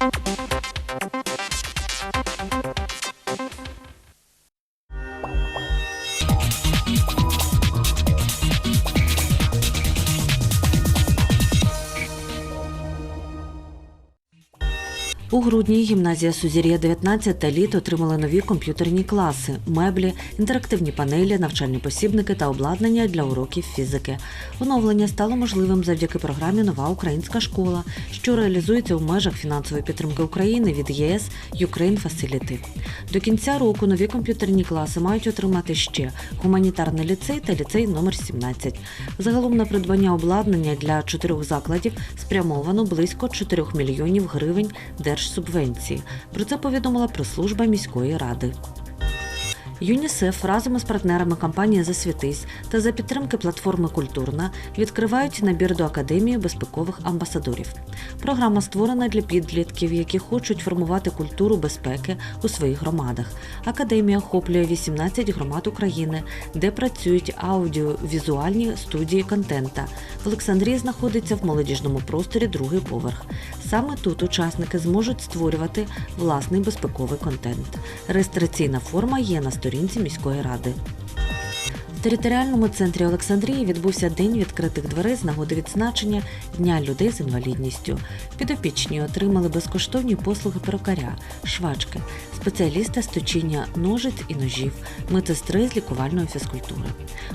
Música У грудні гімназія Сузір'я 19 та літ отримали нові комп'ютерні класи, меблі, інтерактивні панелі, навчальні посібники та обладнання для уроків фізики. Оновлення стало можливим завдяки програмі Нова українська школа, що реалізується у межах фінансової підтримки України від ЄС Ukraine Facility. До кінця року нові комп'ютерні класи мають отримати ще гуманітарний ліцей та ліцей номер 17. Загалом на придбання обладнання для чотирьох закладів спрямовано близько 4 мільйонів гривень держсубвенції. Про це повідомила прес-служба міської ради. ЮНІСЕФ разом із партнерами компанії Засвітись та за підтримки платформи Культурна відкривають набір до академії безпекових амбасадорів. Програма створена для підлітків, які хочуть формувати культуру безпеки у своїх громадах. Академія охоплює 18 громад України, де працюють аудіовізуальні студії контента. В Олександрії знаходиться в молодіжному просторі другий поверх. Саме тут учасники зможуть створювати власний безпековий контент. Реєстраційна форма є на сторінці міської ради. Територіальному центрі Олександрії відбувся день відкритих дверей з нагоди відзначення Дня людей з інвалідністю. Підопічні отримали безкоштовні послуги перукаря, швачки, спеціаліста з точіння ножиць і ножів, медсестри з лікувальної фізкультури.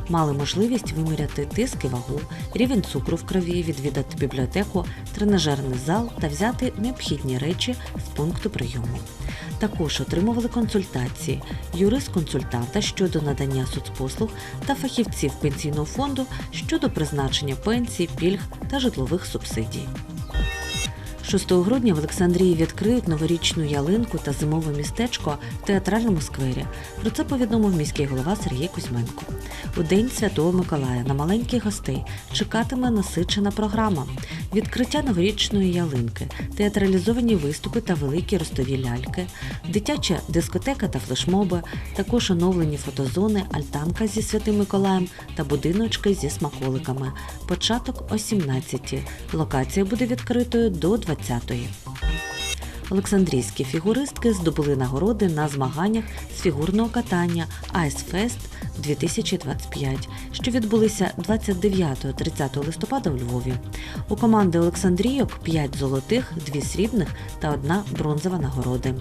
Мали можливість виміряти тиск і вагу, рівень цукру в крові, відвідати бібліотеку, тренажерний зал та взяти необхідні речі з пункту прийому. Також отримували консультації юрист-консультанта щодо надання соцпослуг та фахівців пенсійного фонду щодо призначення пенсій, пільг та житлових субсидій. 6 грудня в Олександрії відкриють новорічну ялинку та зимове містечко в театральному сквері. Про це повідомив міський голова Сергій Кузьменко. У день Святого Миколая на маленьких гостей чекатиме насичена програма. Відкриття новорічної ялинки, театралізовані виступи та великі ростові ляльки, дитяча дискотека та флешмоби, також оновлені фотозони, альтанка зі святим Миколаєм та будиночки зі смаколиками. Початок о 17-ті. Локація буде відкритою до 20-ї. Олександрійські фігуристки здобули нагороди на змаганнях з фігурного катання Айсфест 2025, що відбулися 29-30 листопада у Львові. У команди Олександрійок 5 золотих, 2 срібних та 1 бронзова нагороди.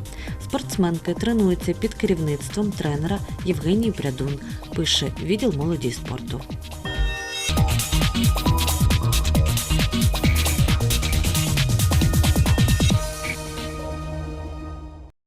Спортсменки тренуються під керівництвом тренера Євгенії Прядун, пише відділ молоді спорту.